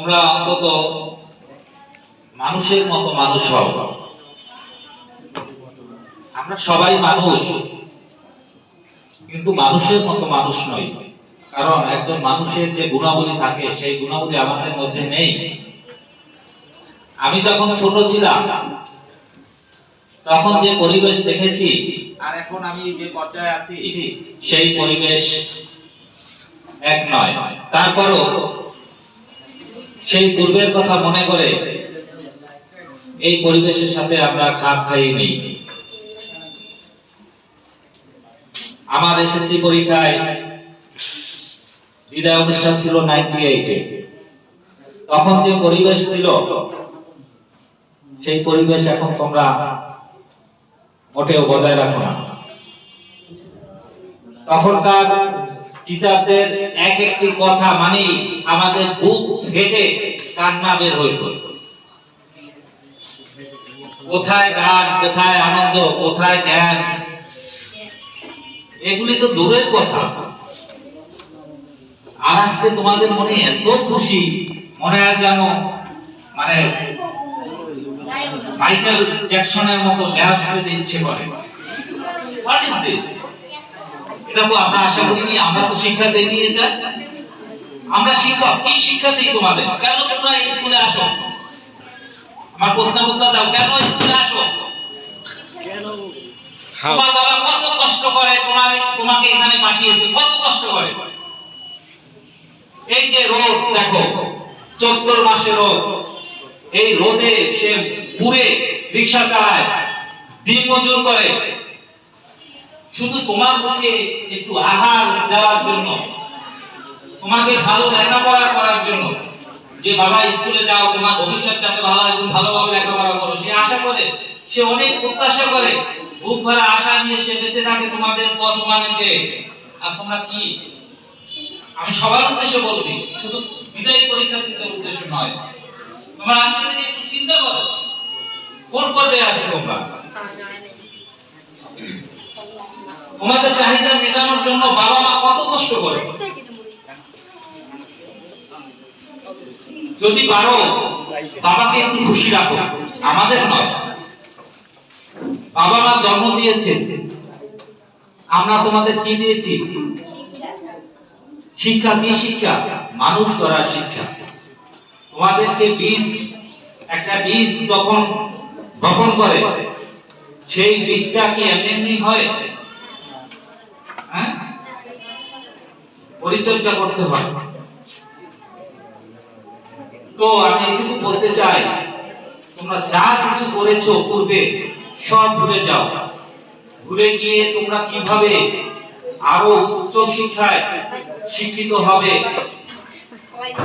তোমরা অন্তত মানুষের মতো মানুষ হও আমরা সবাই মানুষ, কিন্তু মানুষের মতো মানুষ নই। কারণ একজন মানুষের যে গুণাবলী থাকে, সেই গুণাবলী আমাদের মধ্যে নেই। আমি যখন ছোট ছিলাম, তখন যে পরিবেশ দেখেছি, আর এখন আমি যে পর্যায়ে আছি, সেই পরিবেশ এক নয়। তারপরও সেই পূর্বের কথা মনে করে এই পরিবেশের সাথে আমরা খাপ খাইয়ে নিই। আমার এসএসসি পরীক্ষায় বিদায় অনুষ্ঠান ছিল নাইনটি এইটে। তখন যে পরিবেশ ছিল, সেই পরিবেশ এখন তোমরা মোটেও বজায় রাখো না। তখনকার টিচারদের এক একটি কথা মানে আমাদের বুক ফেটে কান্না বের হইত। কোথায় গান কোথায় আনন্দ, কোথায় ড্যান্স এগুলি তো দূরের কথা। আর আজকে তোমাদের মনে এত খুশি, মনে হয় যেন মানে মাইকেল জ্যাকসনের মতো ড্যান্স করতে ইচ্ছে করে। হোয়াট ইজ দিস এটা আমরা আশা করিনি আমরা তো শিক্ষা দেইনি এটা। আমরা শিক্ষক কি শিক্ষা দিই তোমাদের? কেন তোমরা স্কুলে আসো? আমার প্রশ্নের উত্তর দাও কেন স্কুলে আসো? তোমার বাবা কত কষ্ট করে তোমার তোমাকে এখানে পাঠিয়েছে কত কষ্ট করে? এই যে রোদ দেখো চোদ্দ মাসে রোদ। এই রোদে সে পুরে রিক্সা চালায় দিন মজুর করে। শুধু তোমার মুখে একটু আহার দেওয়ার জন্য, তোমাকে ভালো লেখাপড়া করার জন্য, যে বাবা স্কুলে যাও, তোমার ভবিষ্যৎ যাতে ভালো হয়, তুমি ভালোভাবে লেখাপড়া করো। সে আশা করে, সে অনেক প্রত্যাশা করে, বুক ভরা আশা নিয়ে সে বেঁচে থাকে তোমাদের পথ মানে যে আর তোমরা কি? আমি সবার উদ্দেশ্যে বলছি, শুধু বিদায়ী পরীক্ষার্থীদের উদ্দেশ্য নয়। তোমরা আজকে থেকে একটু চিন্তা করো, কোন পর্যায়ে আছো তোমরা? তোমাদের চাহিদা মেটানোর জন্য বাবা মা কত কষ্ট করে? যদি পারো, বাবাকে একটু খুশি রাখো। আমাদের নয়। বাবা মা জন্ম দিয়েছে। আমরা তোমাদের কি দিয়েছি? শিক্ষা কি শিক্ষা? মানুষ করার শিক্ষা। তোমাদেরকে বীজ, একটা বীজ যখন বপন করে, সেই বীজটা কি এমনি এমনি হয়? হ্যাঁ? পরিচর্যা করতে হয়। তো আমি এটুকু বলতে চাই, তোমরা যা কিছু করেছ পূর্বে, সব ভুলে যাও। ভুলে গিয়ে তোমরা কীভাবে আরও উচ্চ শিক্ষায় শিক্ষিত হবে?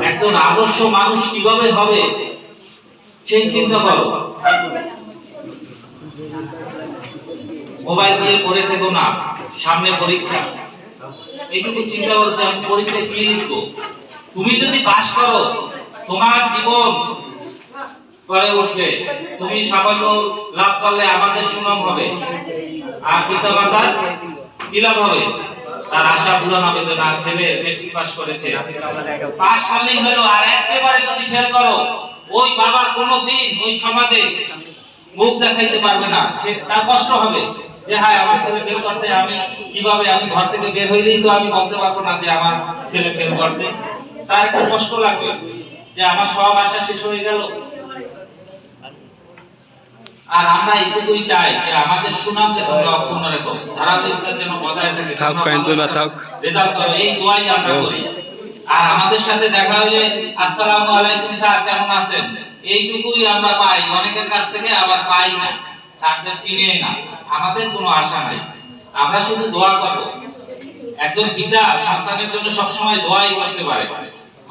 একজন আদর্শ মানুষ কীভাবে হবে? সেই চিন্তা করো। মোবাইল নিয়ে পড়ে থেকো না। সামনে পরীক্ষা। এইটুকু চিন্তা করতে আমি পরীক্ষায় কি লিখব? তুমি যদি পাশ করো, তোমার জীবন করে উঠবে। তুমি সাফল্য লাভ করলে আমাদের সুনাম হবে। আর পিতা মাতার কি লাভ হবে? তার আশা পূরণ হবে যে না, ছেলে মেট্রিক পাস করেছে। পাস করলেই হলো, আর একেবারে যদি ফেল করো, ওই বাবা কোনো দিন ওই সমাজে মুখ দেখাইতে পারবে না। সে তার কষ্ট হবে। যে হ্যাঁ আমার ছেলে ফেল করছে আমি কীভাবে আমি ঘর থেকে বের হইলেই তো আমি বলতে পারব না যে আমার ছেলে ফেল করছে? তার একটু কষ্ট লাগবে যে আমার সব আশা শেষ হয়ে গেল। আর আমরা এইটুকুই চাই যে আমাদের সুনামকে তোমরা অক্ষুণ্ণ রেখো। ধারাবাহিকতা যেন বজায় থাকে থাক, কাইন্দো না, থাক। রেজাল্ট করো এই দোয়াই আমরা করি। আর আমাদের সাথে দেখা হইলে আসসালামু আলাইকুম স্যার কেমন আছেন? এইটুকুই আমরা পাই অনেকের কাছ থেকে আবার পাই না। স্যারদের চিনে না, আমাদের কোনো আশা নাই। আমরা শুধু দোয়া করব। একজন পিতা সন্তানের জন্য সবসময় দোয়াই করতে পারে।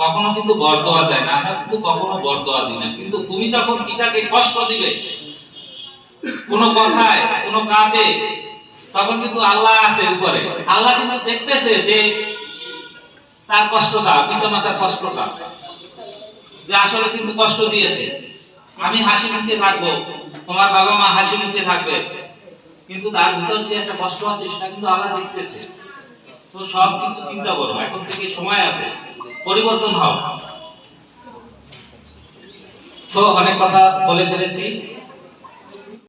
কখনো কিন্তু বর দোয়া না, আমরা কিন্তু কখনো বর দোয়া দিই না। কিন্তু তুমি যখন পিতাকে কষ্ট দিবে, কোনো কথায়, কোনো কাজে, তখন কিন্তু আল্লাহ আছে উপরে। আল্লাহ কিন্তু দেখতেছে যে তার কষ্টটা পিতা মাতার কষ্টটা, যে আসলে কিন্তু কষ্ট দিয়েছে। আমি হাসি মুখে থাকব। তোমার বাবা মা হাসি মুখে থাকবে। কিন্তু তার ভিতর যে একটা কষ্ট আছে, সেটা কিন্তু আল্লাহ দেখতেছে। তো সব কিছু চিন্তা করো, এখন থেকে সময় আছে। পরিবর্তন হও। সো, অনেক কথা বলে ফেলেছি।